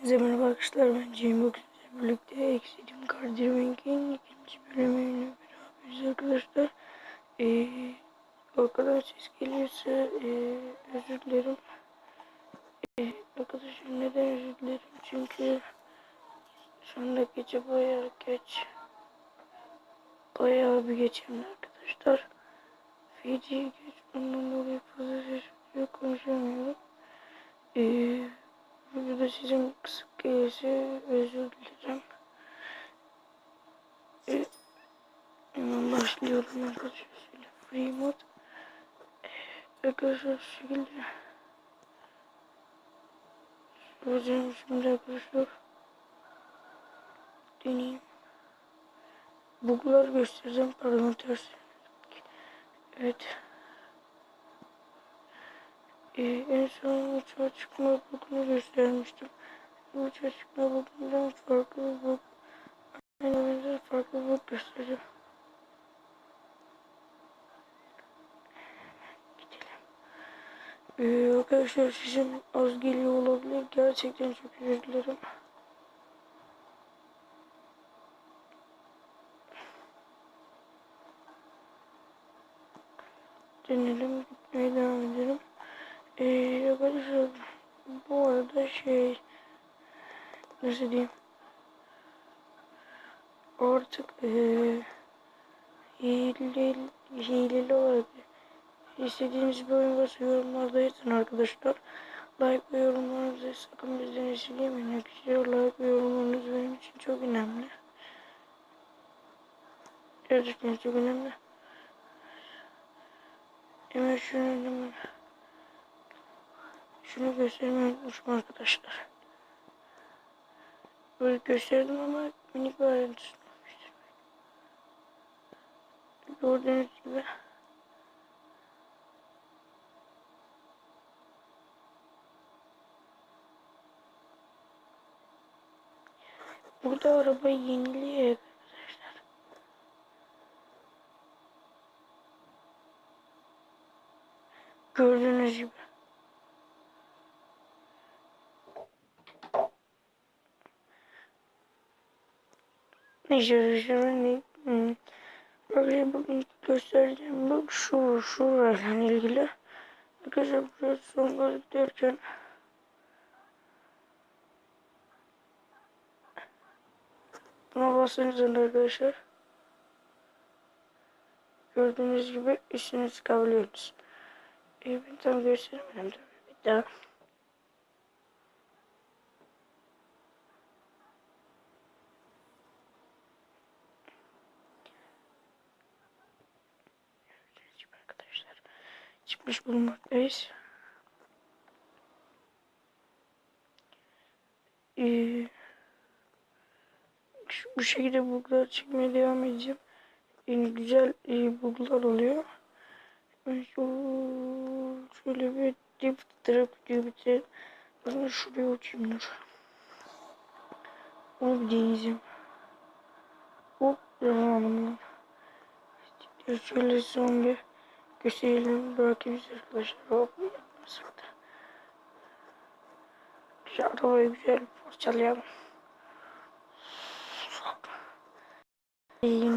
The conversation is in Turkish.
Hepinize merhaba arkadaşlar ben Cem sizlerle birlikte Extreme Card Drink'in ikinci bölümüyle beraberiz arkadaşlar. Ee, arkadan ses geliyorsa ee, özür dilerim. Ee, arkadaşlar neden özür dilerim çünkü şu anda gece bayağı geç. Bayağı bir geç hem de arkadaşlar. Feci geç ondan dolayı fazla ses yok konuşamıyorum. Sizin kısık gelirse özür dilerim. Ee, hemen başlıyorum arkadaşlar. Free mod. Ee, arkadaşlar şu şekilde. Soracağım şimdi arkadaşlar. Deneyeyim. Buglar göstereceğim. Pardon ters. Evet. Ee, en son uçağa çıkma bugünü göstermiştim. Bu uçağa çıkma bugünden farklı bir bug. Aynı benzer farklı bir bug göstereceğim. Ee, arkadaşlar sesim az geliyor olabilir. Gerçekten çok özür dilerim. Denelim. Gitmeye devam edelim. Ee, arkadaşlar bu arada şey nasıl diyeyim artık hileli, hileli olarak istediğiniz bir oyun varsa yorumlarda yazın arkadaşlar. Like ve yorumlarınızı sakın bizden esirgemeyin. Arkadaşlar like ve yorumlarınız benim için çok önemli. Gerçekten çok önemli. Hemen şunu hemen şunu göstermeyi unutmuşum arkadaşlar. Böyle gösterdim ama minik bir ayrıntısını olmuştur. Gördüğünüz gibi. Burada araba yeniliyor arkadaşlar. Gördüğünüz gibi. Ne. Böyle bugün göstereceğim bak şu şurayla ilgili. Arkadaşlar buraya son gaz giderken Buna basınca arkadaşlar Gördüğünüz gibi üstüne çıkabiliyoruz. Ee, ben tam gösteremedim bir daha. arkadaşlar çıkmış bulunmaktayız. Ee, bu şekilde buglar çıkmaya devam edeceğim. Yani güzel e, buglar oluyor. Şöyle bir dip taraf diye bitirelim. Ben şuraya uçayım dur. Onu bir deneyeceğim. Hop zamanım. Şöyle son bir gösterelim bırakayım size arkadaşlar. Hop yapmasak da. Şu arabayı güzel parçalayalım. İyi